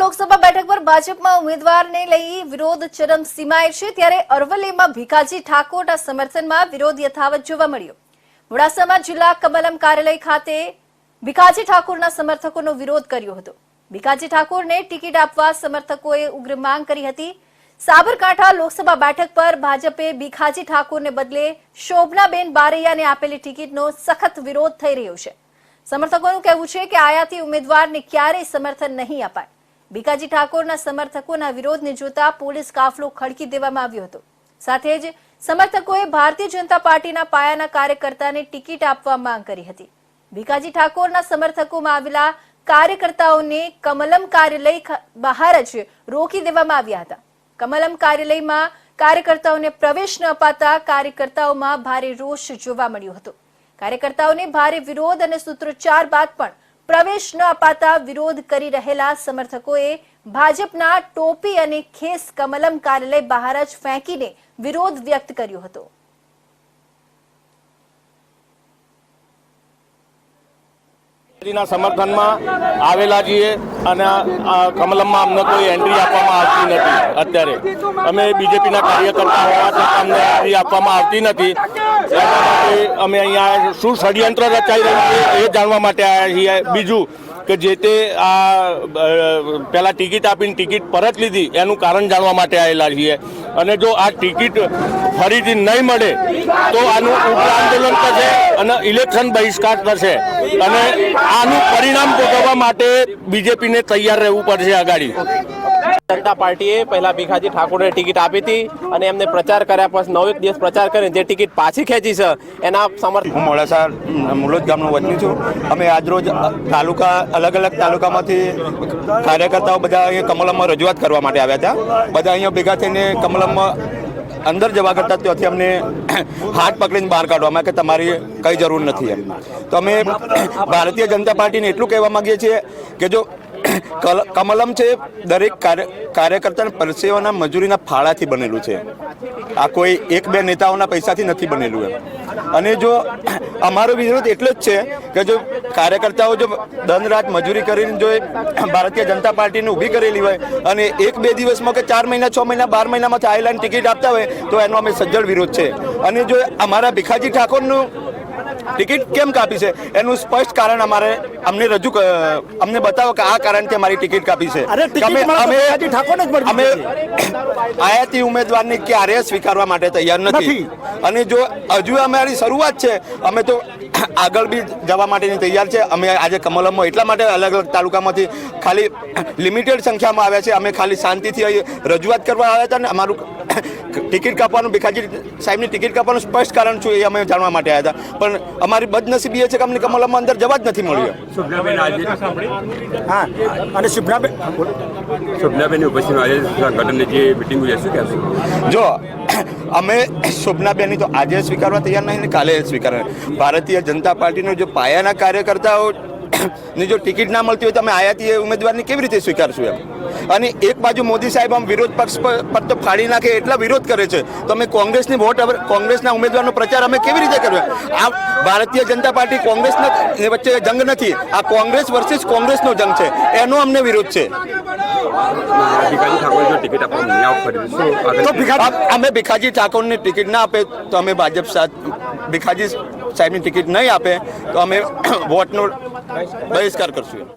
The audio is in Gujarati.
લોકસભા બેઠક પર ભાજપમાં ઉમેદવારને લઈ વિરોધ ચરમસીમાએ છે ત્યારે અરવલ્લીમાં ભીખાજી ઠાકોરના સમર્થનમાં વિરોધ યથાવત જોવા મળ્યો. મોડાસામાં જિલ્લા કમલમ કાર્યાલય ખાતે ભીખાજી ઠાકોરના સમર્થકોનો વિરોધ કર્યો હતો. ભીખાજી ઠાકોરને ટિકિટ આપવા સમર્થકોએ ઉગ્ર માંગ કરી હતી. સાબરકાંઠા લોકસભા બેઠક પર ભાજપે ભીખાજી ઠાકોરને બદલે શોભનાબેન બારૈયાને આપેલી ટિકિટનો સખત વિરોધ થઈ રહ્યો છે. સમર્થકોનું કહેવું છે કે આયાતી ઉમેદવારને ક્યારેય સમર્થન નહીં અપાય. ભીખાજી ઠાકોરના સમર્થકોના વિરોધને જોતા પોલીસ કાફલો ખડકી દેવામાં આવ્યો હતો. સાથે જ સમર્થકોએ ભારતીય જનતા પાર્ટીના પાયાના કાર્યકર્તાને ટિકિટ આપવા માંગ કરી હતી. ભીખાજી ઠાકોરના સમર્થકોમાં આવેલા કાર્યકર્તાઓને કમલમ કાર્યાલય બહાર જ રોકી દેવામાં આવ્યા હતા. કમલમ કાર્યાલયમાં કાર્યકર્તાઓને પ્રવેશ ન અપાતા કાર્યકર્તાઓમાં ભારે રોષ જોવા મળ્યો હતો. કાર્યકર્તાઓને ભારે વિરોધ અને સૂત્રોચ્ચાર બાદ પણ પ્રવેશ ન અપાતા વિરોધ કરી રહેલા સમર્થકોએ ભાજપના ટોપી અને ખેસ કમલમ કાર્યાલય બહાર જ ફેંકીને વિરોધ વ્યક્ત કર્યો હતો. ના સમર્થનમાં આવેલા છીએ અને કમલમમાં અમને કોઈ એન્ટ્રી આપવામાં આવતી નથી અત્યારે. અમે બીજેપીના કાર્યકર્તા હોવા છતાં અમને એન્ટ્રી આપવામાં આવતી નથી. અમે અહીંયા શું ષડયંત્ર રચાઈ રહ્યું છે એ જાણવા માટે આવ્યા છીએ. બીજું કે જે તે આ પહેલાં ટિકિટ આપીને ટિકિટ પરત લીધી, એનું કારણ જાણવા માટે આવેલા છીએ. અને જો આ ટિકિટ ફરીથી નહીં મળે, તો આનું ઉગ્ર આંદોલન થશે અને ઇલેક્શન બહિષ્કાર થશે. અને આનું પરિણામ ભોગવવા માટે બીજેપીને તૈયાર રહેવું પડશે આગાડી. જનતા પાર્ટીએ પહેલા ભીખાજી ઠાકોરને ટિકિટ આપી હતી અને એમને પ્રચાર કર્યા પછી નવ એક દિવસ પ્રચાર કરીને જે ટિકિટ પાછી ખેંચી છે, એના સમર્થન હું મોડાસા મુલોદ ગામનો વતની છું. અમે આજરોજ તાલુકા, અલગ અલગ તાલુકામાંથી કાર્યકર્તાઓ બધા અહીંયા કમલમમાં રજૂઆત કરવા માટે આવ્યા હતા. બધા અહીંયા ભેગા થઈને કમલમમાં અંદર જવા કરતાં ત્યાંથી અમને હાથ પકડીને બહાર કાઢવામાં કે તમારી કંઈ જરૂર નથી એમ. તો અમે ભારતીય જનતા પાર્ટીને એટલું કહેવા માંગીએ છીએ કે જો કમલમ છે દરેક કાર્ય, કાર્યકર્તાના પરસેવાના મજૂરીના ફાળાથી બનેલું છે. આ કોઈ એક બે નેતાઓના પૈસાથી નથી બનેલું એમ. અને જો અમારો વિરોધ એટલો જ છે કે જો કાર્યકર્તાઓ જો દન રાત મજૂરી કરીને જો ભારતીય જનતા પાર્ટીને ઊભી કરેલી હોય અને એક બે દિવસમાં કે ચાર મહિના, છ મહિના, બાર મહિનામાંથી આઈલાઈન ટિકિટ આપતા હોય, તો એનો અમે સજ્જડ વિરોધ છે. અને જો અમારા ભીખાજી ઠાકોરનું ટિકિટ કેમ કાપી છે? એનું સ્પષ્ટ કારણ અમારે અમને રજૂ અમને બતાવો કે આ કારણથી અમારી ટિકિટ કાપી છે. અમે. આયાતી ઉમેદવારને ક્યારેય સ્વીકારવા માટે તૈયાર નથી. અને જો હજુ અમારી શરૂઆત છે અમે તો આગળ બી જવા માટેની તૈયાર છે. અમે આજે કમલમમાં એટલા માટે અલગ અલગ તાલુકામાંથી ખાલી લિમિટેડ સંખ્યામાં આવ્યા છે. અમે ખાલી શાંતિથી રજૂઆત કરવા આવ્યા હતા ને અમારું ટિકિટ કાપવાનું ભીખાજી સાહેબની ટિકિટ કાપવાનું સ્પષ્ટ કારણ છું એ અમે જાણવા માટે આવ્યા હતા. પણ અમારી બદનસીબી એ છે કે અમને કમલમમાં અંદર જવા જ નથી મળ્યું. હા અને શુભ્રાબેન શોભનાબેનની ઉપસ્થિતિમાં આજે સંગઠનની જે મિટિંગ છે શું કહેશો? જો અમે શોભનાબેનની તો આજે સ્વીકારવા તૈયાર નહીં ને કાલે સ્વીકારવા. ભારતીય જનતા પાર્ટીનો જો પાયાના કાર્યકર્તાઓ ની જો ટિકિટ ના મળતી હોય તો અમે આયાતી ઉમેદવારની કેવી રીતે સ્વીકારશું એમ? અને એક બાજુ મોદી સાહેબ આમ વિરોધ પક્ષ પર તો ફાડી નાખે એટલા વિરોધ કરે છે. તો અમે કોંગ્રેસની વોટ કોંગ્રેસના ઉમેદવારનો પ્રચાર અમે કેવી રીતે કરવો આ ભારતીય જનતા પાર્ટી કોંગ્રેસના વચ્ચે જંગ નથી. આ કોંગ્રેસ વર્સિસ કોંગ્રેસનો જંગ છે. એનો અમને વિરોધ છે. અમે ભીખાજી ઠાકોરની ટિકિટ ના આપે તો અમે ભાજપ સાથ ભીખાજી સાહેબની ટિકિટ નહીં આપે તો અમે વોટનો બહિષ્કાર કરશું